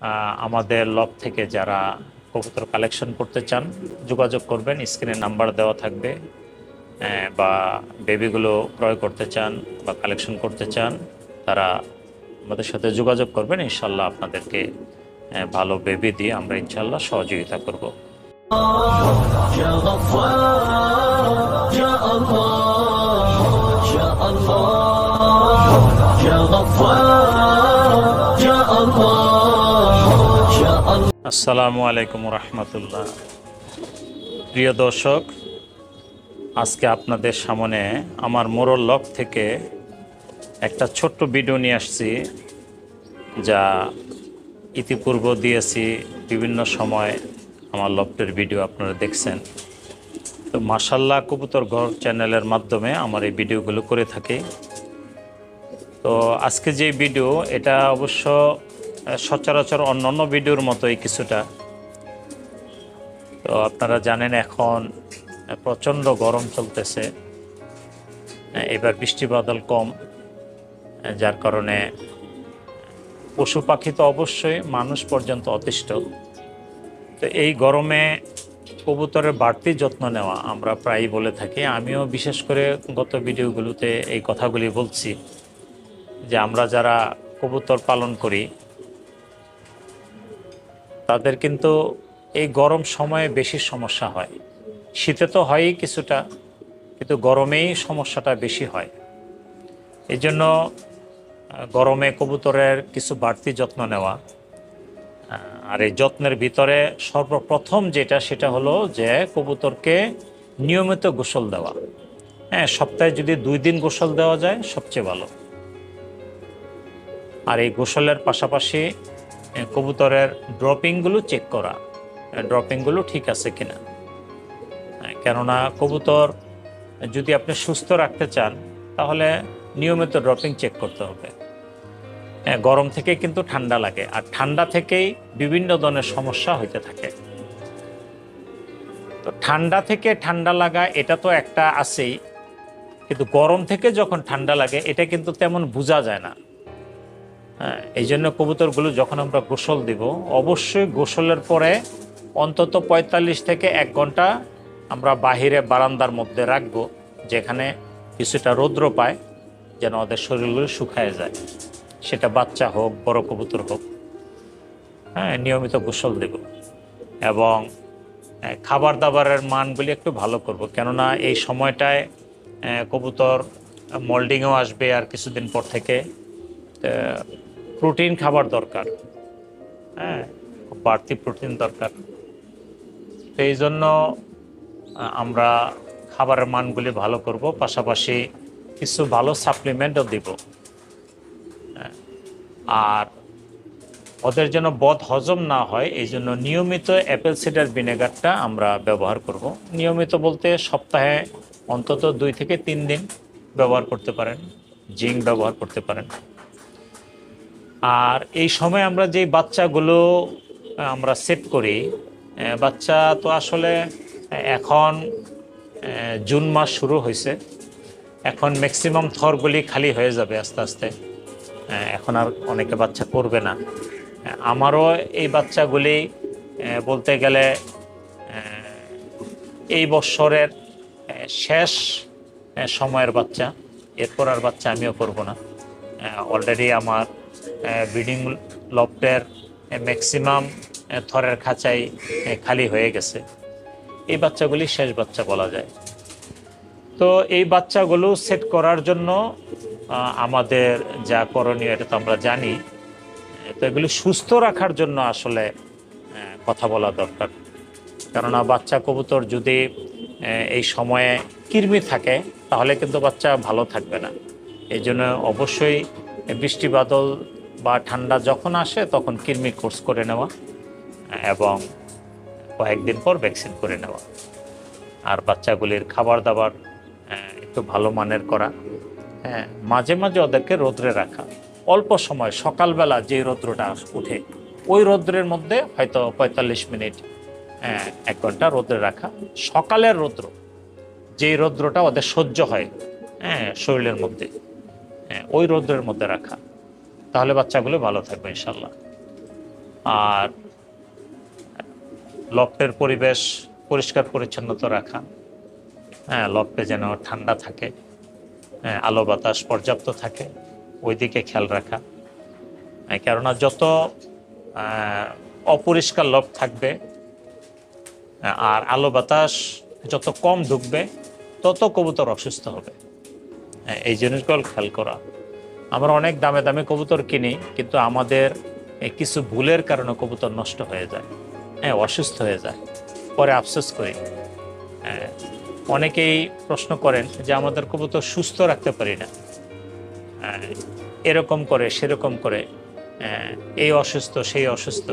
আহ, আমাদের লব থেকে যারা কবুতর কালেকশন করতে চান যোগাযোগ করবেন স্ক্রিনে নাম্বার দেওয়া থাকবে আহ, বা বেবিগুলো ক্রয় করতে চান বা কালেকশন করতে চান তারা আমাদের সাথে যোগাযোগ করবেন ইনশাল্লাহ আপনাদেরকে আহ, ভালো বেবি দিয়ে আমরা ইনশাল্লাহ সহযোগিতা করব يا غفار আসসালামু আলাইকুম রহমতুল্লাহ। প্রিয় দর্শক, আজকে আপনাদের সামনে আমার মোরল লক থেকে একটা ছোট্ট ভিডিও নিয়ে আসছি, যা ইতিপূর্ব দিয়েছি বিভিন্ন সময় আমার লফটের ভিডিও আপনারা দেখছেন। তো মাসাল্লাহ কবুতর ঘর চ্যানেলের মাধ্যমে আমার এই ভিডিওগুলো করে থাকি। তো আজকে যে ভিডিও, এটা অবশ্য সচরাচর অন্যান্য ভিডিওর মতোই কিছুটা। তো আপনারা জানেন এখন প্রচণ্ড গরম চলতেছে। এবার বৃষ্টি বাদল কম যার কারণে পশু পাখি তো অবশ্যই মানুষ পর্যন্ত অতিষ্ঠ। তো এই গরমে কবুতরের বাড়তি যত্ন নেওয়া আমরা প্রায়ই বলে থাকি। আমিও বিশেষ করে গত ভিডিওগুলোতে এই কথাগুলি বলছি যে আমরা যারা কবুতর পালন করি তাদের কিন্তু এই গরম সময়ে বেশি সমস্যা হয়। শীতে তো হয়ই কিছুটা, কিন্তু গরমেই সমস্যাটা বেশি হয়। এই জন্য গরমে কবুতরের কিছু বাড়তি যত্ন নেওয়া আর এই যত্নের ভিতরে সর্বপ্রথম যেটা, সেটা হলো যে কবুতরকে নিয়মিত গোসল দেওয়া। হ্যাঁ সপ্তাহে যদি দুই দিন গোসল দেওয়া যায়, সবচেয়ে ভালো। আর এই গোসলের পাশাপাশি কবুতরের ড্রপিংগুলো চেক করা। ড্রপিংগুলো ঠিক আছে কিনা? কেননা কবুতর যদি আপনি সুস্থ রাখতে চান, তাহলে নিয়মিত ড্রপিং চেক করতে হবে। গরম থেকে কিন্তু ঠান্ডা লাগে, আর ঠান্ডা থেকেই বিভিন্ন ধরনের সমস্যা হইতে থাকে। তো ঠান্ডা থেকে ঠান্ডা লাগা, এটা তো একটা আছেই, কিন্তু গরম থেকে যখন ঠান্ডা লাগে, এটা কিন্তু তেমন বোঝা যায় না। এই জন্য কবুতরগুলো যখন আমরা গোসল দিব, অবশ্যই গোসলের পরে অন্তত পঁয়তাল্লিশ থেকে এক ঘণ্টা আমরা বাহিরে বারান্দার মধ্যে রাখব, যেখানে কিছুটা রৌদ্র পায়, যেন ওদের শরীরগুলো শুকায় যায়। সেটা বাচ্চা হোক, বড় কবুতর হোক হ্যাঁ নিয়মিত গোসল দেব। এবং খাবার দাবারের মানগুলি একটু ভালো করব, কেননা এই সময়টায় কবুতর মোল্ডিংও আসবে আর কিছুদিন পর থেকে প্রোটিন খাবার দরকার। হ্যাঁ বাড়তি প্রোটিন দরকার। এই জন্য আমরা খাবারের মানগুলি ভালো করব পাশাপাশি কিছু ভালো সাপ্লিমেন্টও দিব। হ্যাঁ, আর ওদের যেন বদ হজম না হয় এই জন্য নিয়মিত অ্যাপেল সিডার ভিনেগারটা আমরা ব্যবহার করব। নিয়মিত বলতে সপ্তাহে অন্তত দুই থেকে তিন দিন ব্যবহার করতে পারেন জিঙ্ক ব্যবহার করতে পারেন। আর এই সময় আমরা যেই বাচ্চাগুলো আমরা সেট করি বাচ্চা তো আসলে এখন জুন মাস শুরু হয়েছে এখন ম্যাক্সিমাম থরগুলি খালি হয়ে যাবে আস্তে আস্তে। এখন আর অনেকে বাচ্চা করবে না। আমারও এই বাচ্চাগুলি বলতে গেলে এই আহ, শেষ সময়ের বাচ্চা। এরপর আর বাচ্চা আমিও করব না। অলরেডি আমার ব্রিডিং লফটের ম্যাক্সিমাম থরের খাঁচাই খালি হয়ে গেছে। এই বাচ্চাগুলি শেষ বাচ্চা বলা যায়। তো এই বাচ্চাগুলো সেট করার জন্য আমাদের যা করণীয় এটা তো আমরা জানি, তো এগুলি সুস্থ রাখার জন্য আসলে কথা বলা দরকার। কেননা বাচ্চা কবুতর যদি এই সময়ে কৃমি থাকে, তাহলে কিন্তু বাচ্চা ভালো থাকবে না। এই জন্য অবশ্যই বৃষ্টি বাদল বা ঠান্ডা যখন আসে তখন কৃমি কোর্স করে নেওয়া এবং কয়েকদিন পর ভ্যাকসিন করে নেওয়া। আর বাচ্চাগুলির খাবার দাবার একটু ভালো মানের করা হ্যাঁ মাঝে মাঝে ওদেরকে রোদ্রে রাখা। অল্প সময় সকালবেলা যে রৌদ্রটা উঠে ওই রৌদ্রের মধ্যে হয়তো পঁয়তাল্লিশ মিনিট আহ, এক ঘণ্টা রোদ্রে রাখা। সকালের রৌদ্র যেই রৌদ্রটা ওদের সহ্য হয় হ্যাঁ শরীরের মধ্যে হ্যাঁ ওই রৌদ্রের মধ্যে রাখা। তাহলে বাচ্চাগুলো ভালো থাকবে ইনশাল্লাহ। আর লফটের পরিবেশ পরিষ্কার পরিচ্ছন্নতা রাখা। হ্যাঁ লফটে যেন ঠান্ডা থাকে হ্যাঁ, আলো বাতাস পর্যাপ্ত থাকে ওই দিকে খেয়াল রাখা। হ্যাঁ, কেননা যত অপরিষ্কার লফট থাকবে আর আলো বাতাস যত কম ঢুকবে তত কবুতর অসুস্থ হবে। হ্যাঁ, এই জিনিসগুলো খেয়াল করা। আমরা অনেক দামে দামে কবুতর কিনি, কিন্তু আমাদের কিছু ভুলের কারণে কবুতর নষ্ট হয়ে যায়। হ্যাঁ অসুস্থ হয়ে যায়। পরে আফসোস করি। অনেকেই প্রশ্ন করেন যে আমাদের কবুতর সুস্থ রাখতে পারি না। এরকম করে, সেরকম করে এই অসুস্থ, সেই অসুস্থ।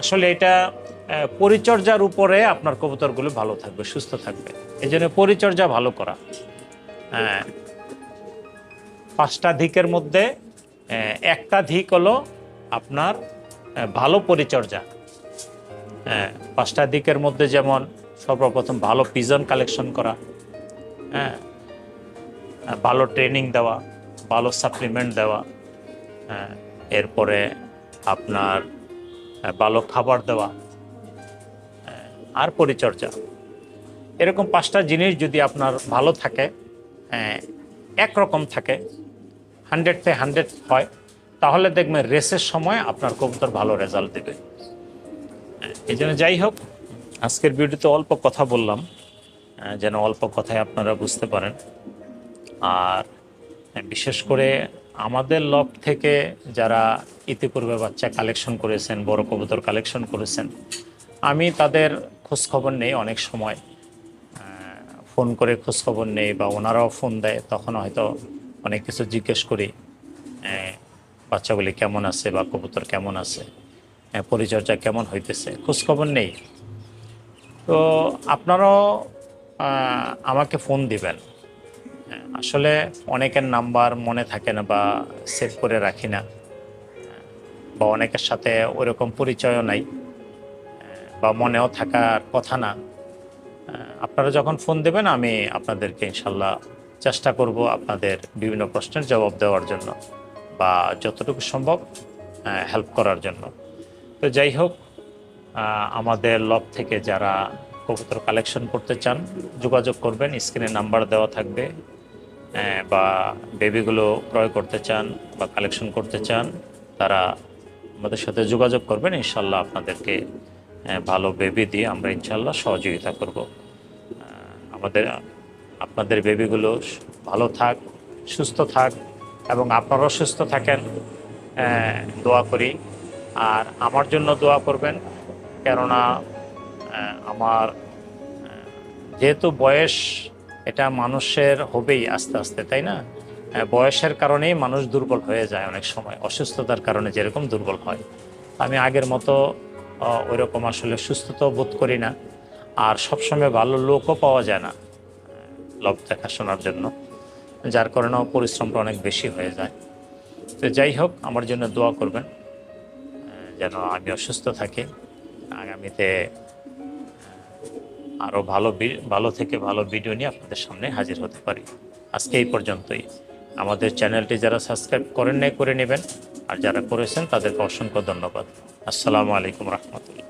আসলে এটা পরিচর্যার উপরে আপনার কবুতরগুলো ভালো থাকবে, সুস্থ থাকবে। এই জন্য পরিচর্যা ভালো করা। হ্যাঁ পাঁচটা ধিকের মধ্যে একটা ধিক হলো আপনার ভালো পরিচর্যা। হ্যাঁ পাঁচটা দিকের মধ্যে যেমন সর্বপ্রথম ভালো পিজন কালেকশন করা হ্যাঁ ভালো ট্রেনিং দেওয়া ভালো সাপ্লিমেন্ট দেওয়া হ্যাঁ এরপরে আপনার ভালো খাবার দেওয়া হ্যাঁ, আর পরিচর্যা। এরকম পাঁচটা জিনিস যদি আপনার ভালো থাকে হ্যাঁ, একরকম থাকে হান্ড্রেড থেকে হান্ড্রেড হয়, তাহলে দেখবেন রেসের সময় আপনার কবুতর ভালো রেজাল্ট দেবে। এই জন্য যাই হোক, আজকের ভিডিওতে অল্প কথা বললাম যেন অল্প কথায় আপনারা বুঝতে পারেন। আর বিশেষ করে আমাদের লব থেকে যারা ইতিপূর্বে বাচ্চা কালেকশন করেছেন, বড় কবুতর কালেকশন করেছেন, আমি তাদের খোঁজ খবর নেই অনেক সময়। ফোন করে খোঁজখবর নেই বা ওনারাও ফোন দেয়, তখন হয়তো অনেক কিছু জিজ্ঞেস করি বাচ্চাগুলি কেমন আছে? বা কবুতর কেমন আছে? পরিচর্যা কেমন হইতেছে? খোঁজখবর নেই। তো আপনারাও আমাকে ফোন দিবেন। আসলে অনেকের নাম্বার মনে থাকে না বা সেভ করে রাখি না। বা অনেকের সাথে ওইরকম পরিচয়ও নাই। বা মনেও থাকার কথা না। আপনারা যখন ফোন দেবেন, আমি আপনাদেরকে ইনশাল্লাহ চেষ্টা করব আপনাদের বিভিন্ন প্রশ্নের জবাব দেওয়ার জন্য বা যতটুকু সম্ভব হেল্প করার জন্য। তো যাই হোক আমাদের লব থেকে যারা কবুতর কালেকশন করতে চান, যোগাযোগ করবেন। স্ক্রিনে নাম্বার দেওয়া থাকবে বা বেবিগুলো ক্রয় করতে চান বা কালেকশন করতে চান, তারা আমাদের সাথে যোগাযোগ করবেন। ইনশাল্লাহ আপনাদেরকে ভালো বেবি দিয়ে আমরা ইনশাল্লাহ সহযোগিতা করব। আমাদের আপনাদের বেবিগুলো ভালো থাক, সুস্থ থাক এবং আপনারাও সুস্থ থাকেন। দোয়া করি। আর আমার জন্য দোয়া করবেন, কেননা আমার যেহেতু বয়স এটা মানুষের হবেই আস্তে আস্তে, তাই না? বয়সের কারণেই মানুষ দুর্বল হয়ে যায় অনেক সময়, অসুস্থতার কারণে যেরকম দুর্বল হয়। আমি আগের মতো ওই রকম আসলে সুস্থতা বোধ করি না। আর সবসময় ভালো লোকও পাওয়া যায় না। লব দেখাশোনার জন্য, যার কারণেও পরিশ্রমটা অনেক বেশি হয়ে যায়। তো যাই হোক, আমার জন্য দোয়া করবেন যেন আমি অসুস্থ থাকি। আগামীতে আরও ভালো ভালো থেকে ভালো ভিডিও নিয়ে আপনাদের সামনে হাজির হতে পারি। আজকে এই পর্যন্তই। আমাদের চ্যানেলটি যারা সাবস্ক্রাইব করেন নাই, করে নেবেন। আর যারা করেছেন, তাদেরকে অসংখ্য ধন্যবাদ। আসসালামু আলাইকুম রহমতুল্লাহ।